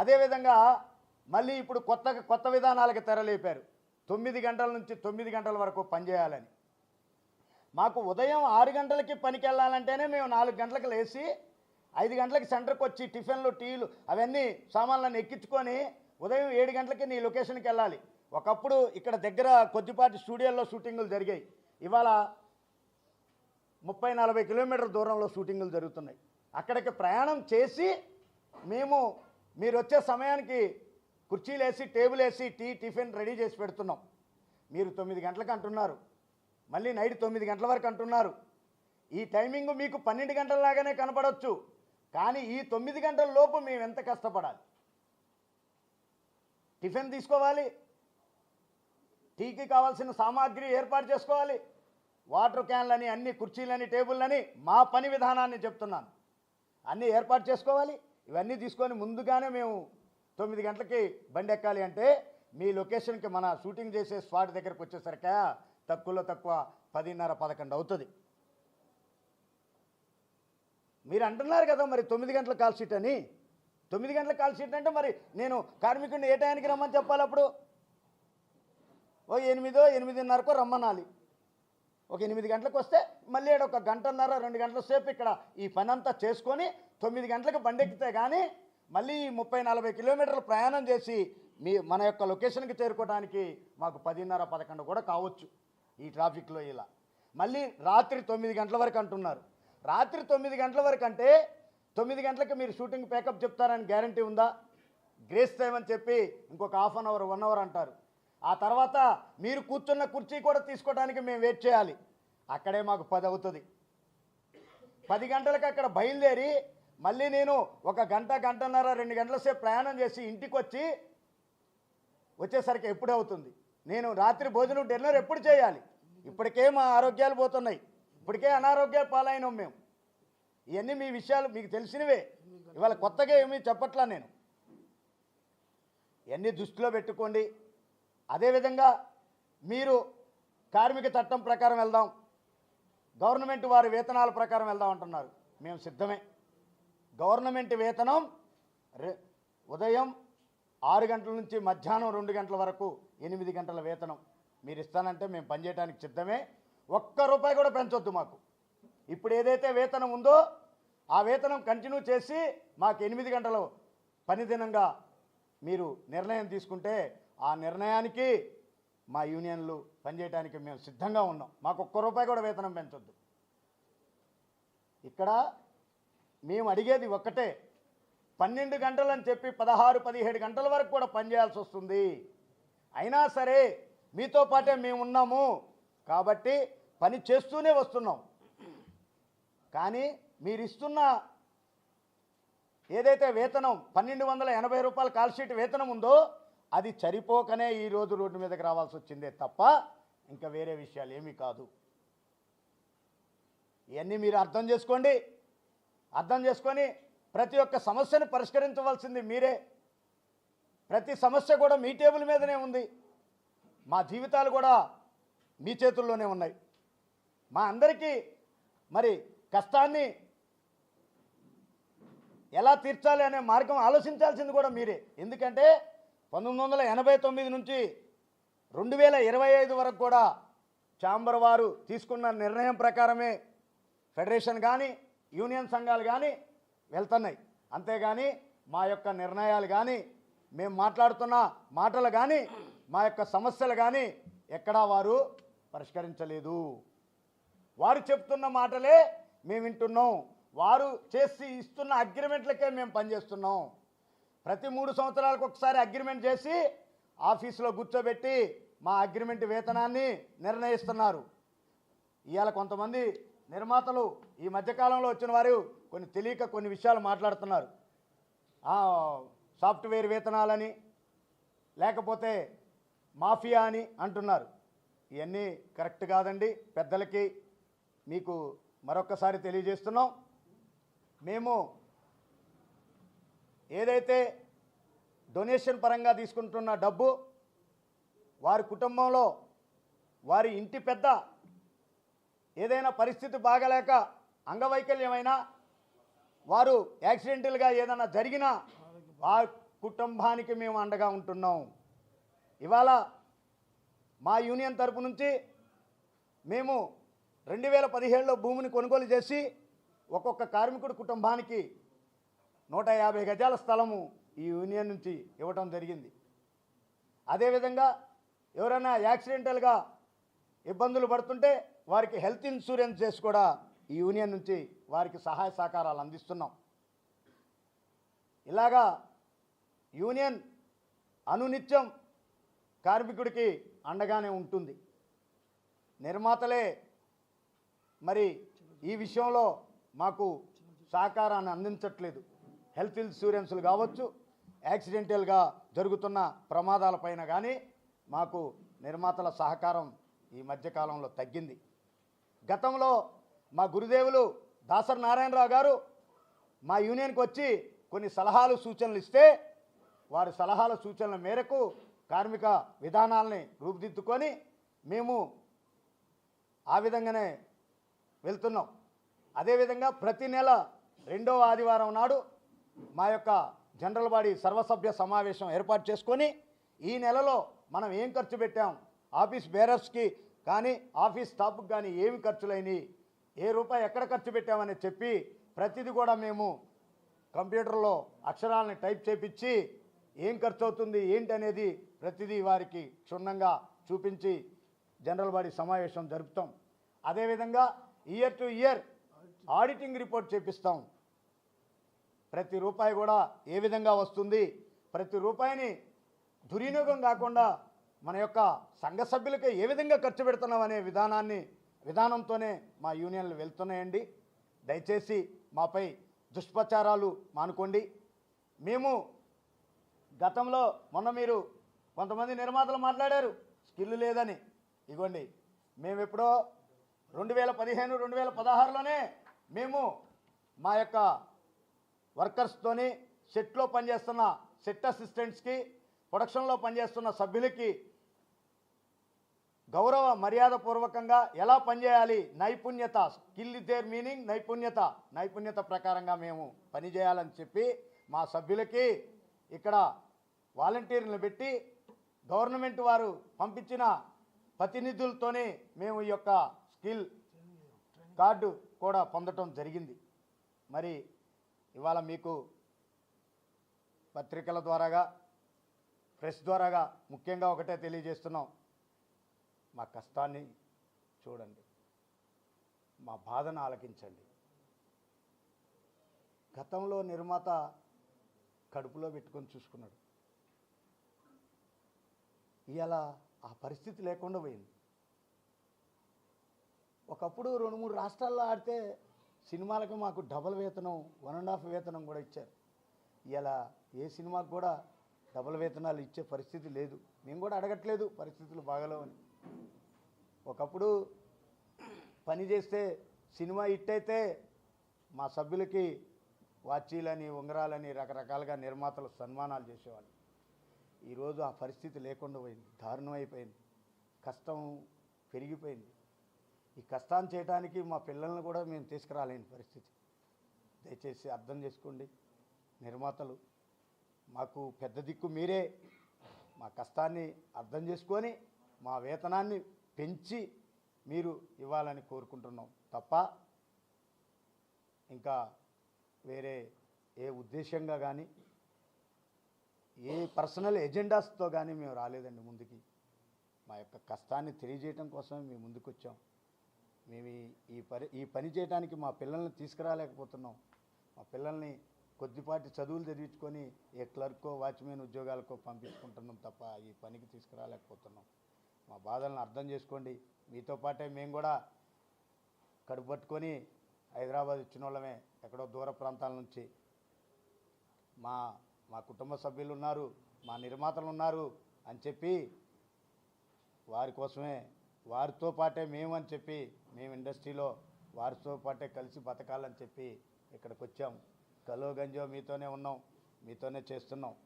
అదేవిధంగా మళ్ళీ ఇప్పుడు కొత్త కొత్త విధానాలకు తెరలేపారు. తొమ్మిది గంటల నుంచి తొమ్మిది గంటల వరకు పనిచేయాలని మాకు ఉదయం ఆరు గంటలకి పనికి వెళ్ళాలంటేనే మేము నాలుగు గంటలకు లేచి ఐదు గంటలకి సెంటర్కి వచ్చి టిఫిన్లు టీలు అవన్నీ సామాన్లను ఎక్కించుకొని ఉదయం ఏడు గంటలకి నీ లొకేషన్కి వెళ్ళాలి. ఒకప్పుడు ఇక్కడ దగ్గర కొద్దిపాటి స్టూడియోల్లో షూటింగులు జరిగాయి. ఇవాళ ముప్పై నలభై కిలోమీటర్ల దూరంలో షూటింగులు జరుగుతున్నాయి. అక్కడికి ప్రయాణం చేసి మేము మీరు వచ్చే సమయానికి కుర్చీలు వేసి టేబుల్ వేసి టీ టిఫిన్ రెడీ చేసి పెడుతున్నాం. మీరు తొమ్మిది గంటలకు అంటున్నారు. మళ్ళీ నైట్ తొమ్మిది గంటల వరకు అంటున్నారు. ఈ టైమింగ్ మీకు పన్నెండు గంటలలాగానే కనపడవచ్చు కానీ ఈ తొమ్మిది గంటల లోపు మేము ఎంత కష్టపడాలి? టిఫిన్ తీసుకోవాలి. టీకి కావాల్సిన సామాగ్రి ఏర్పాటు చేసుకోవాలి. వాటర్ క్యాన్లని అన్ని కుర్చీలని టేబుల్లని మా పని విధానాన్ని చెప్తున్నాను. అన్నీ ఏర్పాటు చేసుకోవాలి. ఇవన్నీ తీసుకొని ముందుగానే మేము తొమ్మిది గంటలకి బండి ఎక్కాలి అంటే మీ లొకేషన్కి మన షూటింగ్ చేసే స్పాట్ దగ్గరకు వచ్చేసరికి తక్కువలో తక్కువ పదిన్నర పదకొండు అవుతుంది. మీరు అంటున్నారు కదా మరి తొమ్మిది గంటల కాల్ షీట్ అని. తొమ్మిది గంటల కాల్ షీట్ అంటే మరి నేను కార్మికుడిని ఏ టయానికి రమ్మని చెప్పాలి అప్పుడు? ఓ ఎనిమిదో ఎనిమిదిన్నరకో రమ్మనాలి. ఒక ఎనిమిది గంటలకు వస్తే మళ్ళీ ఈడ ఒక గంటన్నర రెండు గంటల సేపు ఇక్కడ ఈ పని అంతా చేసుకొని తొమ్మిది గంటలకు బండి ఎక్కితే కానీ మళ్ళీ ముప్పై నలభై కిలోమీటర్లు ప్రయాణం చేసి మీ మన యొక్క లొకేషన్కి చేరుకోవడానికి మాకు పదిన్నర పదకొండు కూడా కావచ్చు ఈ ట్రాఫిక్లో ఇలా. మళ్ళీ రాత్రి తొమ్మిది గంటల వరకు అంటున్నారు. రాత్రి తొమ్మిది గంటల వరకు అంటే తొమ్మిది గంటలకు మీరు షూటింగ్ ప్యాకప్ చెప్తారని గ్యారంటీ ఉందా? గ్రేస్ టైం అని చెప్పి ఇంకొక half an hour one hour అంటారు. ఆ తర్వాత మీరు కూర్చున్న కుర్చీ కూడా తీసుకోవడానికి మేము వెయిట్ చేయాలి. అక్కడే మాకు పది అవుతుంది. పది గంటలకు అక్కడ బయలుదేరి మళ్ళీ నేను ఒక గంట గంటన్నర రెండు గంటల సేపు ప్రయాణం చేసి ఇంటికి వచ్చి వచ్చేసరికి ఎప్పుడు అవుతుంది? నేను రాత్రి భోజనం డిన్నర్ ఎప్పుడు చేయాలి? ఇప్పటికే మా ఆరోగ్యాలు పోతున్నాయి. ఇప్పటికే అనారోగ్యాలు పాలైనాం మేము. ఇవన్నీ మీ విషయాలు మీకు తెలిసినవే. ఇవాళ కొత్తగా ఏమీ చెప్పట్లా నేను. ఇవన్నీ దృష్టిలో పెట్టుకోండి. అదేవిధంగా మీరు కార్మిక చట్టం ప్రకారం వెళ్దాం గవర్నమెంట్ వారి వేతనాల ప్రకారం వెళ్దాం అంటున్నారు. మేము సిద్ధమే. గవర్నమెంట్ వేతనం ఉదయం ఆరు గంటల నుంచి మధ్యాహ్నం రెండు గంటల వరకు ఎనిమిది గంటల వేతనం. మీరు ఇస్తానంటే మేము పనిచేయడానికి సిద్ధమే. ఒక్క రూపాయి కూడా పెంచొద్దు మాకు. ఇప్పుడు ఏదైతే వేతనం ఉందో ఆ వేతనం కంటిన్యూ చేసి మాకు ఎనిమిది గంటలు పనిదినంగా మీరు నిర్ణయం తీసుకుంటే ఆ నిర్ణయానికి మా యూనియన్లు పనిచేయడానికి మేము సిద్ధంగా ఉన్నాం. మాకు ఒక్క రూపాయి కూడా వేతనం పెంచొద్దు. ఇక్కడ మేము అడిగేది ఒక్కటే పన్నెండు గంటలు అని చెప్పి పదహారు పదిహేడు గంటల వరకు కూడా పనిచేయాల్సి వస్తుంది. అయినా సరే మీతో పాటే మేము ఉన్నాము కాబట్టి పని చేస్తూనే వస్తున్నాం. కానీ మీరు ఇస్తున్న ఏదైతే వేతనం పన్నెండు వందల ఎనభై రూపాయల కాల్షీట్ వేతనం ఉందో అది చరిపోకనే ఈ రోజు రోడ్డు మీదకి రావాల్సి వచ్చిందే తప్ప ఇంకా వేరే విషయాలు ఏమీ కాదు. ఇవన్నీ మీరు అర్థం చేసుకోండి. అర్థం చేసుకొని ప్రతి ఒక్క సమస్యను పరిష్కరించవలసింది మీరే. ప్రతి సమస్య కూడా మీ టేబుల్ మీదనే ఉంది. మా జీవితాలు కూడా మీ చేతుల్లోనే ఉన్నాయి. మా అందరికీ మరి కష్టాన్ని ఎలా తీర్చాలి అనే మార్గం ఆలోచించాల్సింది కూడా మీరే. ఎందుకంటే పంతొమ్మిది వందల ఎనభై తొమ్మిది నుంచి రెండు వేల ఇరవై ఐదు వరకు కూడా ఛాంబర్ వారు తీసుకున్న నిర్ణయం ప్రకారమే ఫెడరేషన్ కానీ యూనియన్ సంఘాలు కానీ వెళ్తున్నాయి. అంతేగాని మా యొక్క నిర్ణయాలు కానీ మేము మాట్లాడుతున్న మాటలు కానీ మా యొక్క సమస్యలు కానీ ఎక్కడా వారు పరిష్కరించలేదు. వారు చెప్తున్న మాటలే మేము వింటున్నాం. వారు చేసి ఇస్తున్న అగ్రిమెంట్లకే మేము పనిచేస్తున్నాం. ప్రతి మూడు సంవత్సరాలకు ఒకసారి అగ్రిమెంట్ చేసి ఆఫీసులో కూర్చోబెట్టి మా అగ్రిమెంట్ వేతనాన్ని నిర్ణయిస్తున్నారు. ఇవాళ కొంతమంది నిర్మాతలు ఈ మధ్యకాలంలో వచ్చిన వారు కొన్ని తెలియక కొన్ని విషయాలు మాట్లాడుతున్నారు. సాఫ్ట్వేర్ వేతనాలని లేకపోతే మాఫియా అని అంటున్నారు. ఇవన్నీ కరెక్ట్ కాదండి. పెద్దలకి మీకు మరొక్కసారి తెలియజేస్తున్నాం. మేము ఏదైతే డొనేషన్ పరంగా తీసుకుంటున్న డబ్బు వారి కుటుంబంలో వారి ఇంటి పెద్ద ఏదైనా పరిస్థితి బాగలేక అంగవైకల్యమైనా వారు యాక్సిడెంటల్గా ఏదైనా జరిగినా వారి కుటుంబానికి మేము అండగా ఉంటున్నాం. ఇవాళ మా యూనియన్ తరపు నుంచి మేము రెండు వేల పదిహేడులో భూమిని కొనుగోలు చేసి ఒక్కొక్క కార్మికుడి కుటుంబానికి నూట యాభై గజాల స్థలము ఈ యూనియన్ నుంచి ఇవ్వటం జరిగింది. అదేవిధంగా ఎవరైనా యాక్సిడెంటల్గా ఇబ్బందులు పడుతుంటే వారికి హెల్త్ ఇన్సూరెన్స్ చేసి కూడా ఈ యూనియన్ నుంచి వారికి సహాయ సహకారాలు అందిస్తున్నాం. ఇలాగా యూనియన్ అనునిత్యం కార్మికుడికి అండగానే ఉంటుంది. నిర్మాతలే మరి ఈ విషయంలో మాకు సహకారాన్ని అందించట్లేదు. హెల్త్ ఇన్సూరెన్సులు కావచ్చు యాక్సిడెంటల్గా జరుగుతున్న ప్రమాదాలపైన కానీ మాకు నిర్మాతల సహకారం ఈ మధ్యకాలంలో తగ్గింది. గతంలో మా గురుదేవులు దాసరి నారాయణరావు గారు మా యూనియన్కి వచ్చి కొన్ని సలహాలు సూచనలు ఇస్తే వారి సలహాల సూచనల మేరకు కార్మిక విధానాలని రూపుదిద్దుకొని మేము ఆ విధంగానే వెళ్తున్నాం. అదేవిధంగా ప్రతి నెల రెండవ ఆదివారం నాడు మా యొక్క జనరల్ బాడీ సర్వసభ్య సమావేశం ఏర్పాటు చేసుకొని ఈ నెలలో మనం ఏం ఖర్చు పెట్టాం? ఆఫీస్ బేరర్స్కి కానీ ఆఫీస్ స్టాఫ్కి కానీ ఏమి ఖర్చులైనవి ఏ రూపాయి ఎక్కడ ఖర్చు పెట్టామని చెప్పి ప్రతిదీ కూడా మేము కంప్యూటర్లో అక్షరాలని టైప్ చేపించి ఏం ఖర్చు అవుతుంది ఏంటి అనేది ప్రతిదీ వారికి క్షుణ్ణంగా చూపించి జనరల్ బాడీ సమావేశం జరుపుతాం. అదేవిధంగా year to year auditing report చేపిస్తాం. ప్రతి రూపాయి కూడా ఏ విధంగా వస్తుంది? ప్రతి రూపాయిని దుర్వినియోగం కాకుండా మన యొక్క సంఘ సభ్యులకి ఏ విధంగా ఖర్చు పెడుతున్నాం అనే విధానాన్ని విధానంతోనే మా యూనియన్లు వెళ్తున్నాయండి. దయచేసి మాపై దుష్ప్రచారాలు మానుకోండి. మేము గతంలో మొన్న మీరు కొంతమంది నిర్మాతలు మాట్లాడారు. స్కిల్ లేదని. ఇగోండి మేము ఎప్పుడో రెండు వేల పదిహేను రెండు వేల పదహారులోనే మేము మా యొక్క వర్కర్స్తోని సెట్లో పనిచేస్తున్న సెట్ అసిస్టెంట్స్కి ప్రొడక్షన్లో పనిచేస్తున్న సభ్యులకి గౌరవ మర్యాదపూర్వకంగా ఎలా పనిచేయాలి నైపుణ్యత స్కిల్ దేర్ మీనింగ్ నైపుణ్యత నైపుణ్యత ప్రకారంగా మేము పనిచేయాలని చెప్పి మా సభ్యులకి ఇక్కడ వాలంటీర్లను పెట్టి గవర్నమెంట్ వారు పంపించిన ప్రతినిధులతోనే మేము ఈ యొక్క స్కిల్ కార్డు కూడా పొందటం జరిగింది. మరి ఇవాళ మీకు పత్రికల ద్వారాగా ప్రెస్ ద్వారాగా ముఖ్యంగా ఒకటే తెలియజేస్తున్నాం. మా కష్టాన్ని చూడండి. మా బాధను ఆలకించండి. గతంలో నిర్మాత కడుపులో పెట్టుకొని చూసుకున్నాడు. ఇవాళ ఆ పరిస్థితి లేకుండా పోయింది. ఒకప్పుడు రెండు మూడు రాష్ట్రాల్లో ఆడితే సినిమాలకు మాకు డబల్ వేతనం వన్ అండ్ హాఫ్ వేతనం కూడా ఇచ్చారు. ఇలా ఏ సినిమాకు కూడా డబల్ వేతనాలు ఇచ్చే పరిస్థితి లేదు. మేము కూడా అడగట్లేదు పరిస్థితులు బాగలేవు అని ఒకప్పుడు పని చేస్తే సినిమా హిట్ అయితే మా సభ్యులకి వాచీలని ఉంగరాలని రకరకాలుగా నిర్మాతలు సన్మానాలు చేసేవాళ్ళు. ఈరోజు ఆ పరిస్థితి లేకుండా పోయింది. దారుణం అయిపోయింది. కష్టం పెరిగిపోయింది. ఈ కష్టాన్ని చేయడానికి మా పిల్లల్ని కూడా మేము తీసుకురాలేని పరిస్థితి. దయచేసి అర్థం చేసుకోండి. నిర్మాతలు మాకు పెద్ద దిక్కు మీరే. మా కష్టాన్ని అర్థం చేసుకొని మా వేతనాన్ని పెంచి మీరు ఇవ్వాలని కోరుకుంటున్నాం తప్ప ఇంకా వేరే ఏ ఉద్దేశంగా కానీ ఏ పర్సనల్ ఎజెండాస్తో కానీ మేము రాలేదండి ముందుకి. మా యొక్క కష్టాన్ని తెలియజేయటం కోసమే మేము ముందుకు వచ్చాం మేము ఈ- పని ఈ పని చేయడానికి మా పిల్లల్ని తీసుకురాలేకపోతున్నాం. మా పిల్లల్ని కొద్దిపాటి చదువులు చదివించుకొని ఏ క్లర్కో వాచ్మెన్ ఉద్యోగాలకో పంపించుకుంటున్నాం తప్ప ఈ పనికి తీసుకురాలేకపోతున్నాం. మా బాధలను అర్థం చేసుకోండి. మీతో పాటే మేము కూడా కడుపు పట్టుకొని హైదరాబాద్ వచ్చిన వాళ్ళమే ఎక్కడో దూర ప్రాంతాల నుంచి. మా మా కుటుంబ సభ్యులు ఉన్నారు మా నిర్మాతలు ఉన్నారు అని చెప్పి వారి కోసమే వారితో పాటే మేము అని చెప్పి మేము ఇండస్ట్రీలో వారితో పాటే కలిసి బతకాలని చెప్పి ఇక్కడికి వచ్చాం కలో గంజో మీతోనే ఉన్నాం. మీతోనే చేస్తున్నాం.